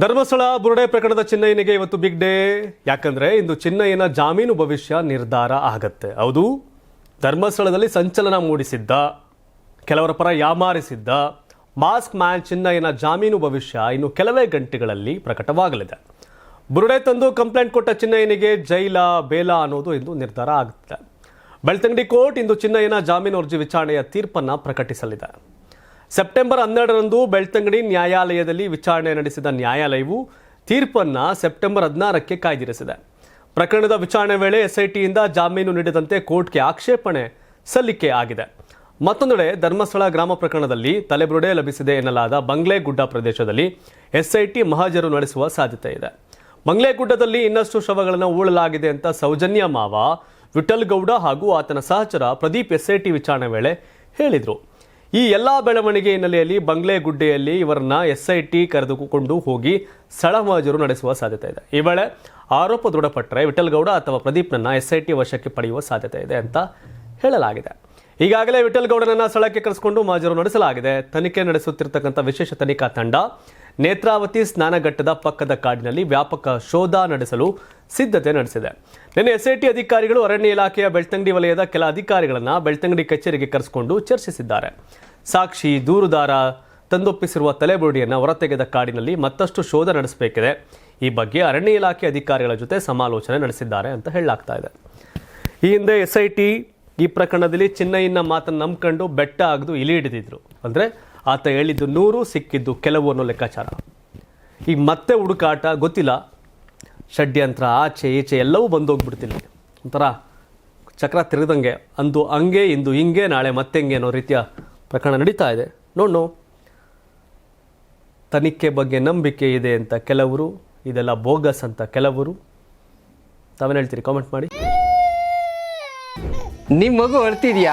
ಧರ್ಮಸ್ಥಳ ಬುರುಡೆ ಪ್ರಕರಣದ ಚಿನ್ನಯ್ಯನಿಗೆ ಇವತ್ತು big day ಯಾಕಂದ್ರೆ ಇಂದು ಚಿನ್ನಯ್ಯನ ಜಾಮೀನು ಭವಿಷ್ಯ ನಿರ್ಧಾರ ಆಗತ್ತೆ. ಹೌದು, ಧರ್ಮಸ್ಥಳದಲ್ಲಿ ಸಂಚಲನ ಮೂಡಿಸಿದ್ದ, ಕೆಲವರ ಪರ ಯಾಮಾರಿಸಿದ್ದ, ಮಾಸ್ಕ್ ಮ್ಯಾನ್ ಚಿನ್ನಯ್ಯನ ಜಾಮೀನು ಭವಿಷ್ಯ ಇನ್ನು ಕೆಲವೇ ಗಂಟೆಗಳಲ್ಲಿ ಪ್ರಕಟವಾಗಲಿದೆ. ಬುರುಡೆ ತಂದು ಕಂಪ್ಲೇಂಟ್ ಕೊಟ್ಟ ಚಿನ್ನಯ್ಯನಿಗೆ ಜೈಲ, ಬೇಲ ಅನ್ನೋದು ಇಂದು ನಿರ್ಧಾರ ಆಗುತ್ತೆ. ಬೆಳ್ತಂಗಡಿ ಕೋರ್ಟ್ ಇಂದು ಚಿನ್ನಯ್ಯನ ಜಾಮೀನು ಅರ್ಜಿ ವಿಚಾರಣೆಯ ತೀರ್ಪನ್ನ ಪ್ರಕಟಿಸಲಿದೆ. ಸೆಪ್ಟೆಂಬರ್ ಹನ್ನೆರಡರಂದು ಬೆಳ್ತಂಗಡಿ ನ್ಯಾಯಾಲಯದಲ್ಲಿ ವಿಚಾರಣೆ ನಡೆಸಿದ ನ್ಯಾಯಾಲಯವು ತೀರ್ಪನ್ನು ಸೆಪ್ಟೆಂಬರ್ ಹದಿನಾರಕ್ಕೆ ಕಾಯ್ದಿರಿಸಿದೆ. ಪ್ರಕರಣದ ವಿಚಾರಣೆ ವೇಳೆ ಎಸ್ಐಟಿಯಿಂದ ಜಾಮೀನು ನೀಡದಂತೆ ಕೋರ್ಟ್ಗೆ ಆಕ್ಷೇಪಣೆ ಸಲ್ಲಿಕೆ ಆಗಿದೆ. ಮತ್ತೊಂದೆಡೆ ಧರ್ಮಸ್ಥಳ ಗ್ರಾಮ ಪ್ರಕರಣದಲ್ಲಿ ತಲೆಬುರುಡೆ ಲಭಿಸಿದೆ ಎನ್ನಲಾದ ಬಂಗ್ಲೆಗುಡ್ಡ ಪ್ರದೇಶದಲ್ಲಿ ಎಸ್ಐಟಿ ಮಹಾಜರು ನಡೆಸುವ ಸಾಧ್ಯತೆ ಇದೆ. ಬಂಗ್ಲೆಗುಡ್ಡದಲ್ಲಿ ಇನ್ನಷ್ಟು ಶವಗಳನ್ನು ಉಳಲಾಗಿದೆ ಅಂತ ಸೌಜನ್ಯ ಮಾವ ವಿಠಲ್ ಗೌಡ ಹಾಗೂ ಆತನ ಸಹಚರ ಪ್ರದೀಪ್ ಎಸ್ಐಟಿ ವಿಚಾರಣೆ ವೇಳೆ ಹೇಳಿದರು. ಈ ಎಲ್ಲ ಬೆಳವಣಿಗೆ ಹಿನ್ನೆಲೆಯಲ್ಲಿ ಬಂಗ್ಲೆಗುಡ್ಡೆಯಲ್ಲಿ ಇವರನ್ನ ಎಸ್ಐಟಿ ಕರೆದುಕೊಂಡು ಹೋಗಿ ಸ್ಥಳ ಮಹಜರು ನಡೆಸುವ ಸಾಧ್ಯತೆ ಇದೆ. ಈ ವೇಳೆ ಆರೋಪ ದೃಢಪಟ್ಟರೆ ವಿಠಲ್ಗೌಡ ಅಥವಾ ಪ್ರದೀಪ್ನನ್ನ ಎಸ್ಐಟಿ ವಶಕ್ಕೆ ಪಡೆಯುವ ಸಾಧ್ಯತೆ ಇದೆ ಅಂತ ಹೇಳಲಾಗಿದೆ. ಈಗಾಗಲೇ ವಿಠಲ್ಗೌಡನನ್ನ ಸ್ಥಳಕ್ಕೆ ಕರೆಸಿಕೊಂಡು ಮಾಜರು ನಡೆಸಲಾಗಿದೆ. ತನಿಖೆ ನಡೆಸುತ್ತಿರತಕ್ಕಂಥ ವಿಶೇಷ ತನಿಖಾ ತಂಡ ನೇತ್ರಾವತಿ ಸ್ನಾನಘಟ್ಟದ ಪಕ್ಕದ ಕಾಡಿನಲ್ಲಿ ವ್ಯಾಪಕ ಶೋಧ ನಡೆಸಲು ಸಿದ್ಧತೆ ನಡೆಸಿದೆ. ನಿನ್ನೆ ಎಸ್ಐಟಿ ಅಧಿಕಾರಿಗಳು ಅರಣ್ಯ ಇಲಾಖೆಯ ಬೆಳ್ತಂಗಡಿ ವಲಯದ ಕೆಲ ಅಧಿಕಾರಿಗಳನ್ನು ಬೆಳ್ತಂಗಡಿ ಕಚೇರಿಗೆ ಕರೆಸಿಕೊಂಡು ಚರ್ಚಿಸಿದ್ದಾರೆ. ಸಾಕ್ಷಿ ದೂರುದಾರ ತಂದೊಪ್ಪಿಸಿರುವ ತಲೆಬುರುಡಿಯನ್ನು ಹೊರತೆಗೆದ ಕಾಡಿನಲ್ಲಿ ಮತ್ತಷ್ಟು ಶೋಧ ನಡೆಸಬೇಕಿದೆ. ಈ ಬಗ್ಗೆ ಅರಣ್ಯ ಇಲಾಖೆ ಅಧಿಕಾರಿಗಳ ಜೊತೆ ಸಮಾಲೋಚನೆ ನಡೆಸಿದ್ದಾರೆ ಅಂತ ಹೇಳಲಾಗ್ತಾ ಇದೆ. ಈ ಹಿಂದೆ ಎಸ್ ಐ ಟಿ ಈ ಪ್ರಕರಣದಲ್ಲಿ ಚಿನ್ನಯ್ಯನ ಮಾತನ್ನು ನಂಬ್ಕೊಂಡು ಬೆಟ್ಟ ಆಗದು ಇಲಿ ಹಿಡಿದಿದ್ರು. ಅಂದರೆ ಆತ ಹೇಳಿದ್ದು ನೂರು, ಸಿಕ್ಕಿದ್ದು ಕೆಲವು ಅನ್ನೋ ಲೆಕ್ಕಾಚಾರ. ಈಗ ಮತ್ತೆ ಹುಡುಕಾಟ, ಗೊತ್ತಿಲ್ಲ. ಷಡ್ಯಂತ್ರ, ಆಚೆ, ಈಚೆ ಎಲ್ಲವೂ ಬಂದೋಗ್ಬಿಡ್ತಿಲ್ಲ. ಒಂಥರ ಚಕ್ರ ತಿರುಗದಂಗೆ, ಅಂದು ಹಂಗೆ, ಇಂದು ಹಿಂಗೆ, ನಾಳೆ ಮತ್ತೆ ಹಂಗೆ ಅನ್ನೋ ರೀತಿಯ ಪ್ರಕರಣ ನಡೀತಾ ಇದೆ. ನೋಡು ತನಿಖೆ ಬಗ್ಗೆ ನಂಬಿಕೆ ಇದೆ ಅಂತ ಕೆಲವರು, ಇದೆಲ್ಲ ಬೋಗಸ್ ಅಂತ ಕೆಲವರು. ತಾವೇನು ಹೇಳ್ತೀರಿ? ಕಾಮೆಂಟ್ ಮಾಡಿ. ನಿಮ್ಮ ಮಗು ಅಳ್ತಿದ್ಯಾ